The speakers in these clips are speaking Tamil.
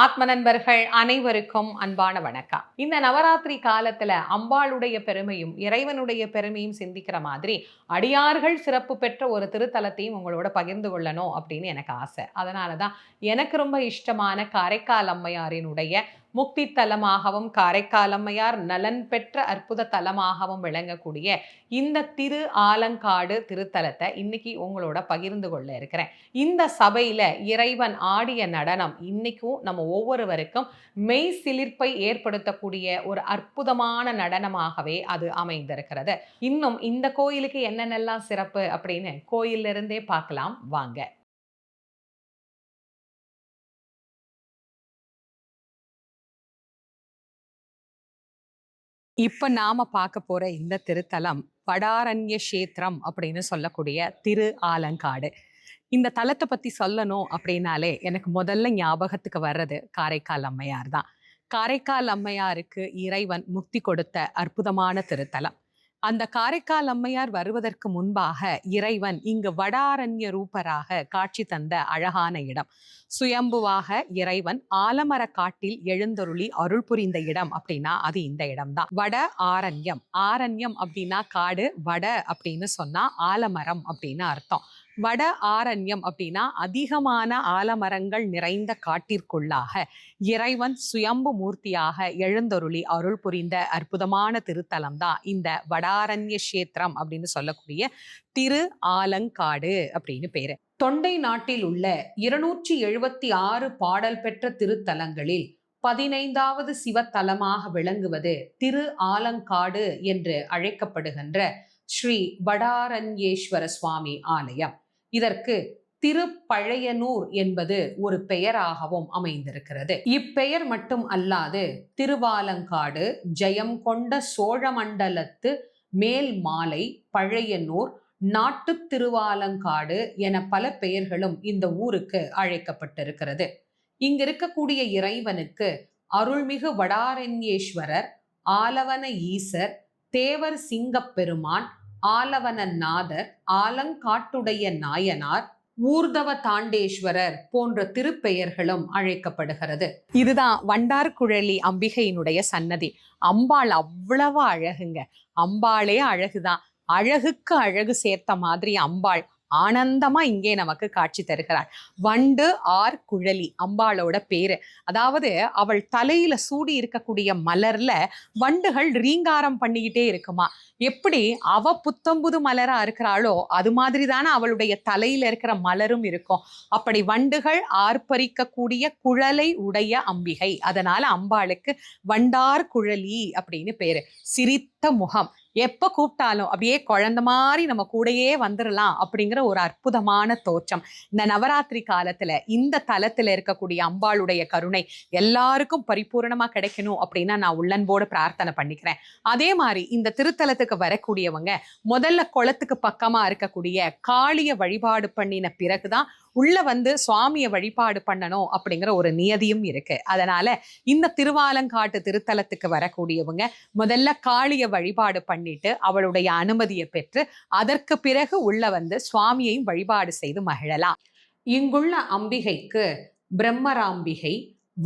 ஆத்ம நண்பர்கள் அனைவருக்கும் அன்பான வணக்கம். இந்த நவராத்திரி காலத்துல அம்பாளுடைய பெருமையும் இறைவனுடைய பெருமையும் சிந்திக்கிற மாதிரி அடியார்கள் சிறப்பு பெற்ற ஒரு திருத்தலத்தையும் உங்களோட பகிர்ந்து கொள்ளணும் அப்படின்னு எனக்கு ஆசை. அதனால தான் எனக்கு ரொம்ப இஷ்டமான காரைக்கால் அம்மையாரினுடைய முக்தி தலமாகவும் காரைக்காலம்மையார் நலன் பெற்ற அற்புத தலமாகவும் விளங்கக்கூடிய இந்த திரு ஆலங்காடு திருத்தலத்தை இன்னைக்கு உங்களோட பகிர்ந்து கொள்ள இருக்கிறேன். இந்த சபையில இறைவன் ஆடிய நடனம் இன்னைக்கும் நம்ம ஒவ்வொருவருக்கும் மெய் சிலிர்ப்பை ஏற்படுத்தக்கூடிய ஒரு அற்புதமான நடனமாகவே அது அமைந்திருக்கிறது. இன்னும் இந்த கோயிலுக்கு என்னென்னலாம் சிறப்பு அப்படின்னு கோயிலிருந்தே பார்க்கலாம். வாங்க. இப்போ நாம பார்க்க போற இந்த திருத்தலம் படாரண்ய கஷேத்திரம் அப்படின்னு சொல்லக்கூடிய திரு ஆலங்காடு. இந்த தலத்தை பத்தி சொல்லணும் அப்படின்னாலே எனக்கு முதல்ல ஞாபகத்துக்கு வர்றது காரைக்கால் அம்மையார் தான். காரைக்கால் அம்மையாருக்கு இறைவன் முக்தி கொடுத்த அற்புதமான திருத்தலம். அந்த காரைக்கால் அம்மையார் வருவதற்கு முன்பாக இறைவன் இங்கு வடாரண்ய ரூபராக காட்சி தந்த அழகான இடம். சுயம்புவாக இறைவன் ஆலமர காட்டில் எழுந்தருளி அருள் புரிந்த இடம் அப்படின்னா அது இந்த இடம்தான். வட ஆரண்யம். ஆரண்யம் அப்படின்னா காடு வட அப்படின்னு சொன்னா ஆலமரம் அப்படின்னு அர்த்தம். வட ஆரண்யம் அப்படின்னா அதிகமான ஆலமரங்கள் நிறைந்த காட்டிற்குள்ளாக இறைவன் சுயம்பு மூர்த்தியாக எழுந்தருளி அருள் புரிந்த அற்புதமான திருத்தலம் தான் இந்த வடாரண்ய கஷேத்திரம் அப்படின்னு சொல்லக்கூடிய திரு ஆலங்காடு அப்படின்னு பேரு. தொண்டை நாட்டில் உள்ள இருநூற்றி எழுபத்தி ஆறு பாடல் பெற்ற திருத்தலங்களில் பதினைந்தாவது சிவத்தலமாக விளங்குவது திரு ஆலங்காடு என்று அழைக்கப்படுகின்ற ஸ்ரீ வடாரண்யேஸ்வர சுவாமி ஆலயம். இதற்கு திருப்பழையனூர் என்பது ஒரு பெயராகவும் அமைந்திருக்கிறது. இப்பெயர் மட்டும் அல்லாது திருவாலங்காடு ஜெயம் கொண்ட சோழமண்டலத்து மேல் மாலை பழையனூர் நாட்டு திருவாலங்காடு என பல பெயர்களும் இந்த ஊருக்கு அழைக்கப்பட்டிருக்கிறது. இங்க இருக்கக்கூடிய இறைவனுக்கு அருள்மிகு வடாரண்யேஸ்வரர் ஆலவன ஈசர் தேவர் சிங்கப்பெருமான் ஆலவன நாதர் ஆலங்காட்டுடைய நாயனார் ஊர்தவ தாண்டேஸ்வரர் போன்ற திருப்பெயர்களும் அழைக்கப்படுகிறது. இதுதான் வண்டார்குழலி அம்பிகையினுடைய சன்னதி. அம்பாள் அவ்வளவு அழகுங்க. அம்பாளே அழகுதான். அழகுக்கு அழகு சேர்த்த மாதிரி அம்பாள் ஆனந்தமா இங்கே நமக்கு காட்சி தருகிறாள். வண்டு ஆர் குழலி அம்பாளோட பேரு. அதாவது அவள் தலையில சூடி இருக்கக்கூடிய மலர்ல வண்டுகள் ரீங்காரம் பண்ணிக்கிட்டே இருக்குமா. எப்படி அவ புத்தம்புது மலரா இருக்கிறாளோ அது மாதிரி தானே அவளுடைய தலையில இருக்கிற மலரும் இருக்கும். அப்படி வண்டுகள் ஆர்ப்பரிக்கக்கூடிய குழலை உடைய அம்பிகை. அதனால அம்பாளுக்கு வண்டார் குழலி அப்படின்னு பேரு. சிரித்த முகம். எப்போ கூப்பிட்டாலும் அப்படியே குழந்த மாதிரி நம்ம கூடயே வந்துடலாம் அப்படிங்கிற ஒரு அற்புதமான தோற்றம். இந்த நவராத்திரி காலத்தில் இந்த தலத்தில் இருக்கக்கூடிய அம்பாளுடைய கருணை எல்லாருக்கும் பரிபூர்ணமாக கிடைக்கணும் அப்படின்னா நான் உள்ளன்போடு பிரார்த்தனை பண்ணிக்கிறேன். அதே மாதிரி இந்த திருத்தலத்துக்கு வரக்கூடியவங்க முதல்ல குளத்துக்கு பக்கமாக இருக்கக்கூடிய காளிய வழிபாடு பண்ணின பிறகுதான் உள்ள வந்து சுவாமியை வழிபாடு பண்ணணும் அப்படிங்கிற ஒரு நியதியும் இருக்கு. அதனால இந்த திருவாலங்காட்டு திருத்தலத்துக்கு வரக்கூடியவங்க முதல்ல காளியை வழிபாடு பண்ணிட்டு அவளுடைய அனுமதியை பெற்று அதற்கு பிறகு உள்ள வந்து சுவாமியையும் வழிபாடு செய்து மகிழலாம். இங்குள்ள அம்பிகைக்கு பிரம்மராம்பிகை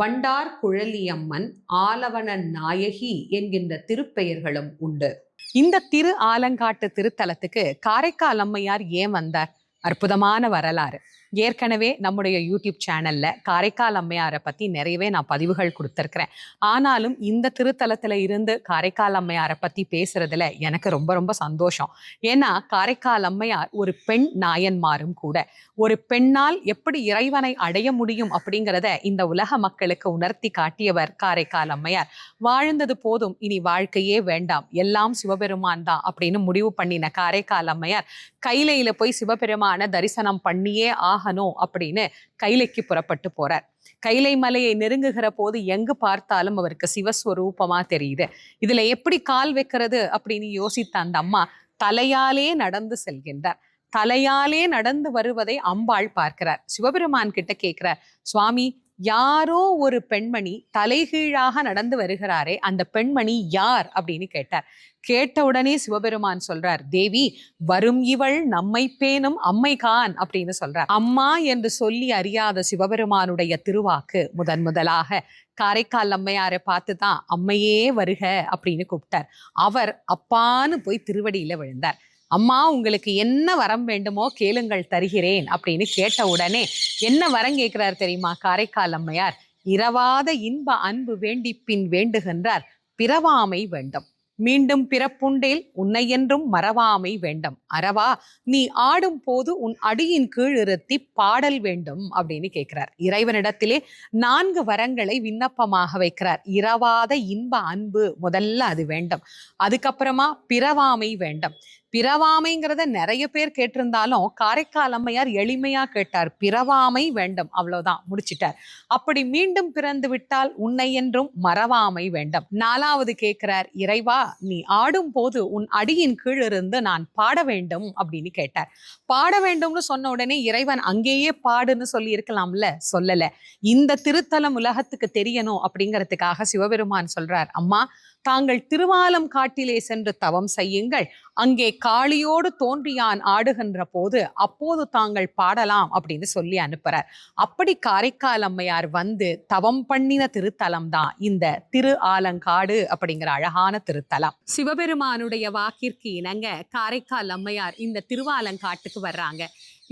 வண்டார் குழலியம்மன் ஆலவன நாயகி என்கின்ற திருப்பெயர்களும் உண்டு. இந்த திரு ஆலங்காட்டு திருத்தலத்துக்கு காரைக்கால் அம்மையார் ஏன் வந்தார்? அற்புதமான வரலாறு. ஏற்கனவே நம்முடைய யூடியூப் சேனலில் காரைக்கால் அம்மையாரை பற்றி நிறையவே நான் பதிவுகள் கொடுத்துருக்குறேன். ஆனாலும் இந்த திருத்தலத்தில் இருந்து காரைக்கால் அம்மையாரை பற்றி பேசுகிறதுல எனக்கு ரொம்ப ரொம்ப சந்தோஷம். ஏன்னா காரைக்கால் அம்மையார் ஒரு பெண் நாயன்மாரும் கூட. ஒரு பெண்ணால் எப்படி இறைவனை அடைய முடியும் அப்படிங்கிறத இந்த உலக மக்களுக்கு உணர்த்தி காட்டியவர் காரைக்கால் அம்மையார். வாழ்ந்தது போதும் இனி வாழ்க்கையே வேண்டாம் எல்லாம் சிவபெருமான் தான் அப்படின்னு முடிவு பண்ணின காரைக்கால் அம்மையார் கைலையில் போய் சிவபெருமான தரிசனம் பண்ணியே ஆகணும் அப்படின்னு கைலைக்கு புறப்பட்டு போறார். கைலை மலையை நெருங்குகிற போது எங்கு பார்த்தாலும் அவருக்கு சிவஸ்வரூபமா தெரியுது. இதுல எப்படி கால் வைக்கிறது அப்படின்னு யோசித்த அந்த அம்மா தலையாலே நடந்து செல்கின்றார். தலையாலே நடந்து வருவதை அம்பாள் பார்க்கிறார். சிவபெருமான் கிட்ட கேட்கிறார் சுவாமி யாரோ ஒரு பெண்மணி தலைகீழாக நடந்து வருகிறாரே அந்த பெண்மணி யார் அப்படின்னு கேட்டார். கேட்ட உடனே சிவபெருமான் சொல்றார் தேவி வரும் இவள் நம்மை பேணும் அம்மைகான் அப்படின்னு சொல்றார். அம்மா என்று சொல்லி அறியாத சிவபெருமானுடைய திருவாக்கு முதன் முதலாக காரைக்கால் அம்மையாரை பார்த்து தான் அம்மையே வருக அப்படின்னு கூப்பிட்டார். அவர் அப்பான்னு போய் திருவடியில விழுந்தார். அம்மா உங்களுக்கு என்ன வரம் வேண்டுமோ கேளுங்கள் தருகிறேன் அப்படின்னு கேட்ட உடனே என்ன வரம் கேட்கிறார் தெரியுமா? காரைக்கால் அம்மையார் இரவாத இன்ப அன்பு வேண்டி பின் வேண்டுகின்றார் பிறவாமை வேண்டும். மீண்டும் பிறப்புண்டேல் உன்னை என்றும் மறவாமை வேண்டும். அறவா நீ ஆடும் போது உன் அடியின் கீழ் இருத்தி பாடல் வேண்டும் அப்படின்னு கேட்கிறார். இறைவனிடத்திலே நான்கு வரங்களை விண்ணப்பமாக வைக்கிறார். இரவாத இன்ப அன்பு முதல்ல அது வேண்டும். அதுக்கப்புறமா பிறவாமை வேண்டும். பிறவாமைங்கிறத நிறைய பேர் கேட்டிருந்தாலும் காரைக்கால் அம்மையார் எளிமையா கேட்டார். பிறவாமை வேண்டும். அவ்வளவுதான். முடிச்சிட்டார். அப்படி மீண்டும் பிறந்து விட்டால் உன்னை என்றும் மறவாமை வேண்டும். நாலாவது கேட்கிறார் இறைவா நீ ஆடும் போது உன் அடியின் கீழ் இருந்து நான் பாட வேண்டும் அப்படின்னு கேட்டார். பாட வேண்டும்னு சொன்ன உடனே இறைவன் அங்கேயே பாடுன்னு சொல்லி இருக்கலாம்ல சொல்லல. இந்த திருத்தலம் உலகத்துக்கு தெரியணும் அப்படிங்கிறதுக்காக சிவபெருமான் சொல்றார் அம்மா தாங்கள் திருவாலம் காட்டிலே சென்று தவம் செய்யுங்கள். அங்கே காளியோடு தோன்றியான் ஆடுகின்ற போது அப்போது தாங்கள் பாடலாம் அப்படின்னு சொல்லி அனுப்புறார். அப்படி காரைக்கால் அம்மையார் வந்து தவம் பண்ணின திருத்தலம் தான் இந்த திரு ஆலங்காடு அப்படிங்கிற அழகான திருத்தலம். சிவபெருமானுடைய வாக்கிற்கு இணங்க காரைக்கால் அம்மையார் இந்த திருவாலங்காட்டுக்கு வர்றாங்க.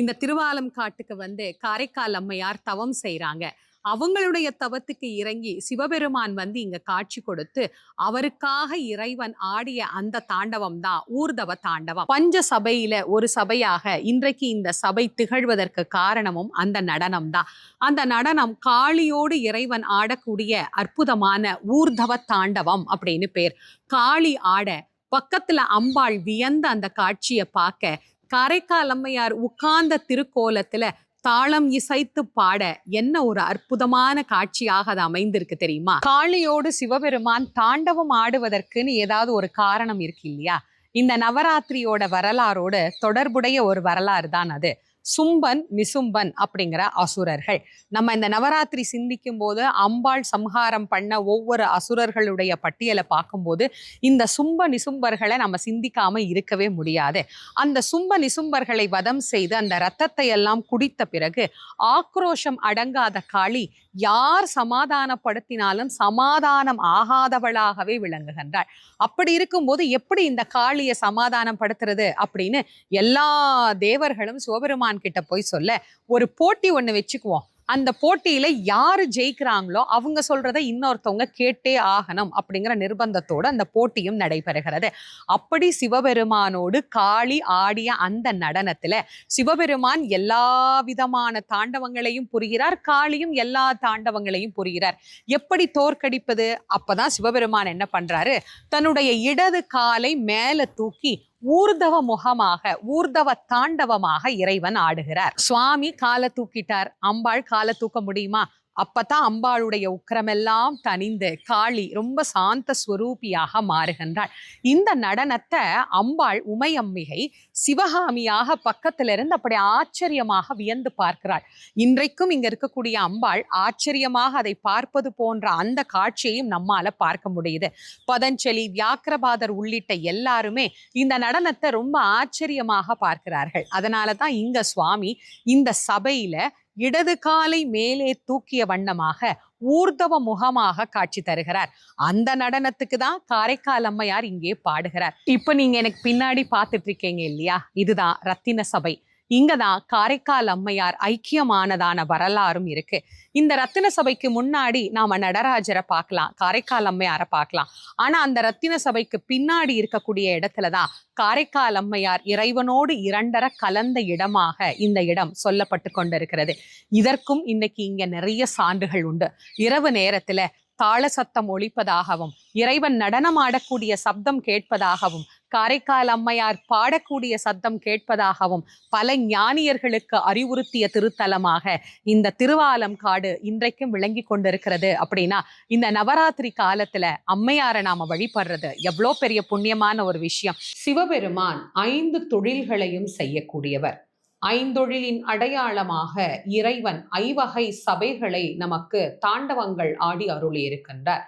இந்த திருவாலம் காட்டுக்கு வந்து காரைக்கால் அம்மையார் தவம் செய்கிறாங்க அவங்களுடைய தவத்துக்கு இறங்கி சிவபெருமான் வந்து இங்க காட்சி கொடுத்து அவருக்காக இறைவன் ஆடிய அந்த தாண்டவம் தான் ஊர்தவ தாண்டவம். பஞ்ச சபையில ஒரு சபையாக இன்றைக்கு இந்த சபை திகழ்வதற்கு காரணமும் அந்த நடனம் தான். அந்த நடனம் காளியோடு இறைவன் ஆடக்கூடிய அற்புதமான ஊர்தவ தாண்டவம் அப்படின்னு பேர். காளி ஆட பக்கத்துல அம்பாள் வியந்த அந்த காட்சியை பார்க்க காரைக்கால் அம்மையார் உட்கார்ந்த திருக்கோலத்துல தாளம் இசைத்து பாட என்ன ஒரு அற்புதமான காட்சியாக அது அமைந்திருக்கு தெரியுமா? காளியோடு சிவபெருமான் தாண்டவம் ஆடுவதற்குன்னு ஏதாவது ஒரு காரணம் இருக்கு இல்லையா? இந்த நவராத்திரியோட வரலாறோட தொடர்புடைய ஒரு வரலாறு தான் அது. சும்பன் நிசும்பன் அப்படிங்கிற அசுரர்கள். நம்ம இந்த நவராத்திரி சிந்திக்கும் போது அம்பாள் சம்ஹாரம் பண்ண ஒவ்வொரு அசுரர்களுடைய பட்டியலை பார்க்கும்போது இந்த சும்ப நிசும்பர்களை நம்ம சிந்திக்காம இருக்கவே முடியாது. அந்த சும்ப நிசும்பர்களை வதம் செய்து அந்த ரத்தத்தை எல்லாம் குடித்த பிறகு ஆக்ரோஷம் அடங்காத காளி யார் சமாதானப்படுத்தினாலும் சமாதானம் ஆகாதவளாகவே விளங்குகின்றாள். அப்படி இருக்கும்போது எப்படி இந்த காளியை சமாதானம் படுத்துறது அப்படின்னு எல்லா தேவர்களும் சிவபெருமான் கிட்ட போய் சொல்ல ஒரு போட்டி ஒண்ணு வச்சுக்குவோம். அந்த போட்டியில யாரு ஜெயிக்கிறாங்களோ அவங்க சொல்றத இன்னொருத்தவங்க கேட்டே ஆகணும் அப்படிங்கிற நிர்பந்தத்தோடு அந்த போட்டியும் நடைபெறுகிறது. அப்படி சிவபெருமானோடு காளி ஆடிய அந்த நடனத்துல சிவபெருமான் எல்லா விதமான தாண்டவங்களையும் புரிகிறார் காளியும் எல்லா தாண்டவங்களையும் புரிகிறார். எப்படி தோற்கடிப்பது? அப்பதான் சிவபெருமான் என்ன பண்றாரு? தன்னுடைய இடது காலை மேல தூக்கி ஊர்தவ முகமாக ஊர்தவ தாண்டவமாக இறைவன் ஆடுகிறார். சுவாமி கால தூக்கிட்டார். அம்பாள் காலை தூக்க முடியுமா? அப்பதான் அம்பாளுடைய உக்கிரமெல்லாம் தனிந்து காளி ரொம்ப சாந்த ஸ்வரூபியாக மாறுகின்றாள். இந்த நடனத்தை அம்பாள் உமையம்மிகை சிவகாமியாக பக்கத்துல இருந்து அப்படி ஆச்சரியமாக வியந்து பார்க்கிறாள். இன்றைக்கும் இங்க இருக்கக்கூடிய அம்பாள் ஆச்சரியமாக அதை பார்ப்பது போன்ற அந்த காட்சியையும் நம்மால பார்க்க முடியுது. பதஞ்சலி வியாக்கிரபாதர் உள்ளிட்ட எல்லாருமே இந்த நடனத்தை ரொம்ப ஆச்சரியமாக பார்க்கிறார்கள். அதனால தான் இங்க சுவாமி இந்த சபையில இடது காலை மேலே தூக்கிய வண்ணமாக ஊர்தவ முகமாக காட்சி தருகிறார். அந்த நடனத்துக்கு தான் காரைக்கால் அம்மையார் இங்கே பாடுகிறார். இப்ப நீங்க எனக்கு பின்னாடி பார்த்துட்டு இருக்கீங்க இல்லையா? இதுதான் ரத்தின சபை. இங்கதான் காரைக்கால் அம்மையார் ஐக்கியமானதான வரலாறும் இருக்கு. இந்த ரத்தின சபைக்கு முன்னாடி நாம நடராஜரை பார்க்கலாம் காரைக்கால் அம்மையாரை பார்க்கலாம். ஆனா அந்த ரத்தின சபைக்கு பின்னாடி இருக்கக்கூடிய இடத்துலதான் காரைக்கால் அம்மையார் இறைவனோடு இரண்டர கலந்த இடமாக இந்த இடம் சொல்லப்பட்டு கொண்டிருக்கிறது. இதற்கும் இன்னைக்கு இங்க நிறைய சான்றுகள் உண்டு. இரவு நேரத்துல தாள சத்தம் ஒழிப்பதாகவும் இறைவன் நடனமாடக்கூடிய சப்தம் கேட்பதாகவும் காரைக்கால் அம்மையார் பாடக்கூடிய சத்தம் கேட்பதாகவும் பல ஞானியர்களுக்கு அறிவுறுத்திய திருத்தலமாக இந்த திருவாலம் காடு இன்றைக்கும் விளங்கி கொண்டிருக்கிறது. அப்படின்னா இந்த நவராத்திரி காலத்துல அம்மையாரை நாம வழிபடுறது எவ்வளோ பெரிய புண்ணியமான ஒரு விஷயம். சிவபெருமான் ஐந்து தொழில்களையும் செய்யக்கூடியவர். ஐந்தொழிலின் அடையாளமாக இறைவன் ஐவகை சபைகளை நமக்கு தாண்டவங்கள் ஆடி அருளியிருக்கின்றார்.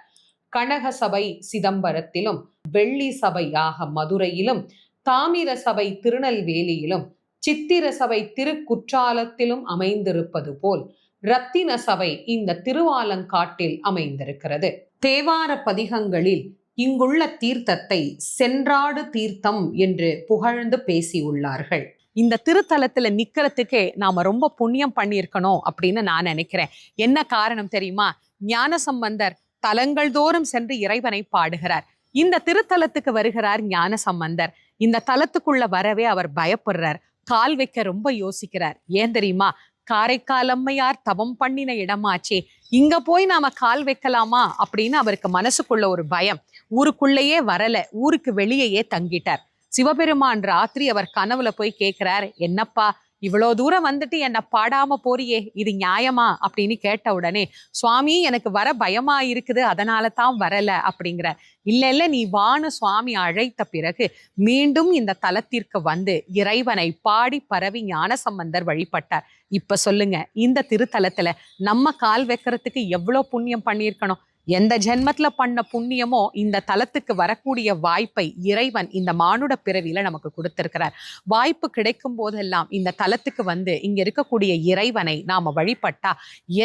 கனக சபை சிதம்பரத்திலும் வெள்ளி சபையாக மதுரையிலும் தாமிர சபை திருநெல்வேலியிலும் சித்திர சபை திருக்குற்றாலத்திலும் அமைந்திருப்பது போல் ரத்தின சபை இந்த திருவாலங்காட்டில் அமைந்திருக்கிறது. தேவார பதிகங்களில் இங்குள்ள தீர்த்தத்தை சென்றாடு தீர்த்தம் என்று புகழ்ந்து பேசியுள்ளார்கள். இந்த திருத்தலத்துல நிக்கிறதுக்கே நாம ரொம்ப புண்ணியம் பண்ணியிருக்கணும் அப்படின்னு நான் நினைக்கிறேன். என்ன காரணம் தெரியுமா? ஞானசம்பந்தர் தலங்கள் தோறும் சென்று இறைவனை பாடுகிறார். இந்த திருத்தலத்துக்கு வருகிறார் ஞான சம்பந்தர் இந்த தலத்துக்குள்ள வரவே அவர் பயப்படுறார். கால் வைக்க ரொம்ப யோசிக்கிறார். ஏன் தெரியுமா? காரைக்கால் அம்மையார் தவம் பண்ணின இடமாச்சே. இங்க போய் நாம கால் வைக்கலாமா? அப்படின்னு அவருக்கு மனசுக்குள்ள ஒரு பயம். ஊருக்குள்ளேயே வரல. ஊருக்கு வெளியேயே தங்கிட்டார். சிவபெருமான் ராத்திரி அவர் கனவுல போய் கேட்கிறார் என்னப்பா இவ்வளோ தூரம் வந்துட்டு என்னை பாடாம போறியே இது நியாயமா? அப்படின்னு கேட்ட உடனே சுவாமி எனக்கு வர பயமா இருக்குது அதனால தான் வரல அப்படிங்கிற. இல்ல இல்ல நீ வானு சுவாமி அழைத்த பிறகு மீண்டும் இந்த தலத்திற்கு வந்து இறைவனை பாடி பரவி ஞான சம்பந்தர் வழிபட்டார். இப்ப சொல்லுங்க இந்த திருத்தலத்துல நம்ம கால் வைக்கிறதுக்கு எவ்வளோ புண்ணியம் பண்ணியிருக்கணும்? எந்த ஜென்மத்துல பண்ண புண்ணியமோ இந்த தலத்துக்கு வரக்கூடிய வாய்ப்பை இறைவன் இந்த மானுட பிறவியில நமக்கு கொடுத்திருக்கிறார். வாய்ப்பு கிடைக்கும் போதெல்லாம் இந்த தலத்துக்கு வந்து இங்க இருக்கக்கூடிய இறைவனை நாம வழிபட்டா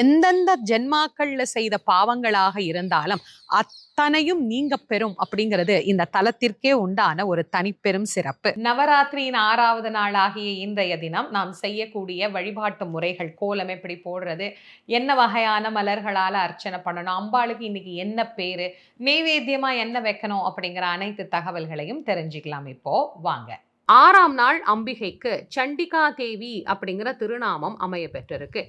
எந்தெந்த ஜென்மாக்கள்ல செய்த பாவங்களாக இருந்தாலும் அத் அத்தனையும் நீங்க பெறும் அப்படிங்கிறது இந்த தலத்திற்கே உண்டான ஒரு தனிப்பெரும் சிறப்பு. நவராத்திரியின் ஆறாவது நாளாகிய இன்றைய தினம் நாம் செய்யக்கூடிய வழிபாட்டு முறைகள் கோலம் எப்படி போடுறது என்ன வகையான மலர்களால அர்ச்சனை பண்ணணும் அம்பாளுக்கு இன்னைக்கு என்ன பேரு நெய்வேத்தியமா என்ன வைக்கணும் அப்படிங்கிற அனைத்து தகவல்களையும் தெரிஞ்சுக்கலாம் இப்போ. வாங்க. ஆறாம் நாள் அம்பிகைக்கு சண்டிகா தேவி அப்படிங்கிற திருநாமம் அமைய பெற்றிருக்கு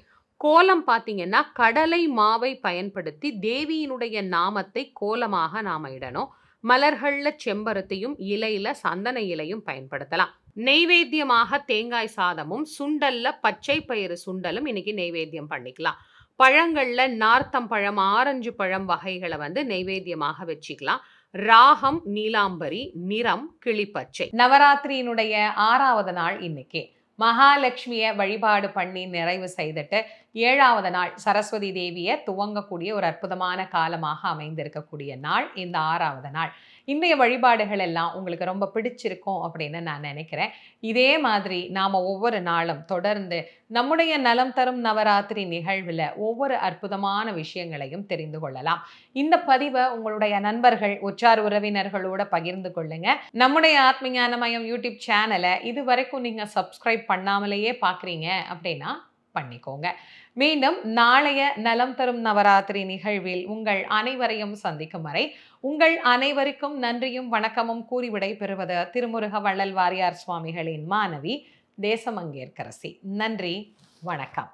கோலம் பார்த்தீங்கன்னா கடலை மாவை பயன்படுத்தி தேவியினுடைய நாமத்தை கோலமாக நாம் இடணும். மலர்களில் செம்பருத்தையும் இலையில சந்தன இலையும் பயன்படுத்தலாம். நெய்வேத்தியமாக தேங்காய் சாதமும் சுண்டல்ல பச்சை பயிறு சுண்டலும் இன்னைக்கு நெய்வேத்தியம் பண்ணிக்கலாம். பழங்களில் நார்த்தம் பழம் ஆரஞ்சு பழம் வகைகளை வந்து நெய்வேத்தியமாக வச்சுக்கலாம். ராகம் நீலாம்பரி நிறம் கிளிப்பச்சை. நவராத்திரியினுடைய ஆறாவது நாள் இன்னைக்கு. மகாலட்சுமியை வழிபாடு பண்ணி நிறைவு செய்துட்டு ஏழாவது நாள் சரஸ்வதி தேவியை துவங்கக்கூடிய ஒரு அற்புதமான காலமாக அமைந்திருக்கக்கூடிய நாள் இந்த ஆறாவது நாள். இன்றைய வழிபாடுகள் எல்லாம் உங்களுக்கு ரொம்ப பிடிச்சிருக்கும் அப்படின்னு நான் நினைக்கிறேன். இதே மாதிரி நாம் ஒவ்வொரு நாளும் தொடர்ந்து நம்முடைய நலம் தரும் நவராத்திரி நிகழ்வில் ஒவ்வொரு அற்புதமான விஷயங்களையும் தெரிந்து கொள்ளலாம். இந்த பதிவை உங்களுடைய நண்பர்கள் உற்றார் உறவினர்களோட பகிர்ந்து கொள்ளுங்க. நம்முடைய ஆத்மஞானமயம் யூடியூப் சேனலை இது வரைக்கும் நீங்கள் சப்ஸ்கிரைப் பண்ணாமலேயே பார்க்குறீங்க அப்படின்னா பண்ணிக்கோங்க. மீண்டும் நாளைய நலம் தரும் நவராத்திரி நிகழ்வில் உங்கள் அனைவரையும் சந்திக்கும் வரை உங்கள் அனைவருக்கும் நன்றியும் வணக்கமும் கூறி விடைபெறுவது திருமுருக வள்ளல் வாரியார் சுவாமிகளின் மாணவி தேசமங்கேற்கரசி. நன்றி வணக்கம்.